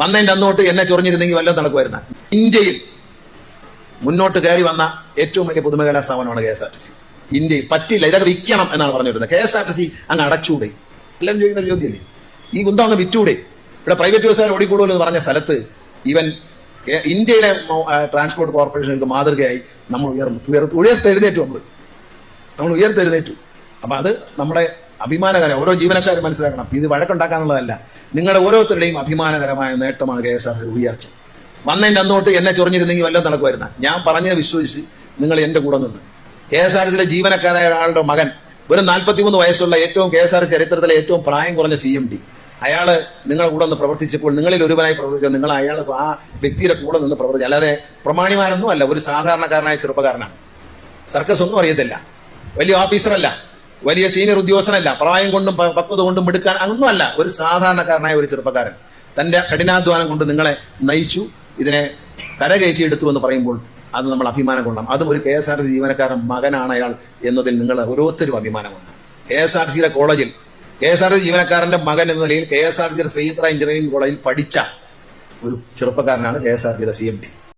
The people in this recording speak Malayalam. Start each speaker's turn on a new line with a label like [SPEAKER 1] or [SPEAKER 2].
[SPEAKER 1] വന്നതിന്റെ അന്നോട്ട് എന്നെ ചൊറിഞ്ഞിരുന്നെങ്കിൽ വല്ല നടക്കുമായിരുന്ന. ഇന്ത്യയിൽ മുന്നോട്ട് കയറി വന്ന ഏറ്റവും വലിയ പൊതുമേഖലാ സ്ഥാപനമാണ് K S R T C. ഇന്ത്യയിൽ പറ്റില്ല ഇതൊക്കെ വിൽക്കണം എന്നാണ് പറഞ്ഞിരുന്നത്. K S R T C അങ്ങ് അടച്ചൂടെ എല്ലാവരും ചോദിക്കുന്ന ഒരു ചോദ്യമല്ലേ? ഈ കുന്തം അങ്ങ് വിറ്റൂടെ? ഇവിടെ പ്രൈവറ്റ് ബസ്സുകാർ ഓടിക്കൂടുമല്ലോ എന്ന് പറഞ്ഞ സ്ഥലത്ത് ഇവൻ ഇന്ത്യയിലെ ട്രാൻസ്പോർട്ട് കോർപ്പറേഷനുകൾക്ക് മാതൃകയായി നമ്മൾ ഉയർന്നു. ഉയർത്ത് ഉയർത്തെഴുന്നേറ്റു നമ്മൾ നമ്മൾ ഉയർത്തെഴുന്നേറ്റു അപ്പൊ അത് നമ്മുടെ അഭിമാനകരം ഓരോ ജീവനക്കാരും മനസ്സിലാക്കണം. ഇത് വഴക്കുണ്ടാക്കാനുള്ളതല്ല. നിങ്ങളുടെ ഓരോരുത്തരുടെയും അഭിമാനകരമായ നേട്ടമാണ് കെ എസ് ആർ ഉയർച്ച. വന്നതിന്റെ അന്നോട്ട് എന്നെ ചൊറിഞ്ഞിരുന്നെങ്കിൽ വല്ലതും നടക്കുമായിരുന്ന? ഞാൻ പറഞ്ഞത് വിശ്വസിച്ച് നിങ്ങൾ എന്റെ കൂടെ നിന്ന്. കെ എസ് ആർ സിയിലെ ജീവനക്കാരായ ഒരാളുടെ മകൻ ഒരു നാൽപ്പത്തിമൂന്ന് വയസ്സുള്ള ഏറ്റവും കെ എസ് ആർ ചരിത്രത്തിലെ ഏറ്റവും പ്രായം കുറഞ്ഞ സി എം ഡി. അയാൾ നിങ്ങളുടെ കൂടെ നിന്ന് പ്രവർത്തിച്ചപ്പോൾ നിങ്ങളിൽ ഒരുവനായി പ്രവർത്തിക്കുക നിങ്ങൾ അയാൾ ആ വ്യക്തിയുടെ കൂടെ നിന്ന് പ്രവർത്തിച്ചു. അല്ലാതെ പ്രമാണിമാരൊന്നും അല്ല ഒരു സാധാരണക്കാരനായ ചെറുപ്പക്കാരനാണ്. സർക്കസ് ഒന്നും അറിയത്തില്ല. വലിയ ഓഫീസറല്ല വലിയ സീനിയർ ഉദ്യോഗസ്ഥനല്ല. പ്രായം കൊണ്ടും പക്വത കൊണ്ടും എടുക്കാൻ അങ്ങൊന്നുമല്ല. ഒരു സാധാരണക്കാരനായ ഒരു ചെറുപ്പക്കാരൻ. തന്റെ കഠിനാധ്വാനം കൊണ്ട് നിങ്ങളെ നയിച്ചു. ഇതിനെ കരകയറ്റിയെടുത്തു എന്ന് പറയുമ്പോൾ അത് നമ്മൾ അഭിമാനം കൊള്ളാം. അതും ഒരു കെ എസ് ആർ ടി ജീവനക്കാരൻ മകനാണ് അയാൾ എന്നതിൽ നിങ്ങൾ ഓരോരുത്തരും അഭിമാനമുണ്ട് കെ എസ് ആർ സിയുടെ കോളേജിൽ കെ എസ് ആർ ടി ജീവനക്കാരന്റെ മകൻ എന്ന നിലയിൽ കെ എസ് ആർ സിയുടെ ശ്രീത്ര എഞ്ചിനീയറിംഗ് കോളേജിൽ പഠിച്ച ഒരു ചെറുപ്പക്കാരനാണ് കെ എസ് ആർ ടിയുടെ സി എം ഡി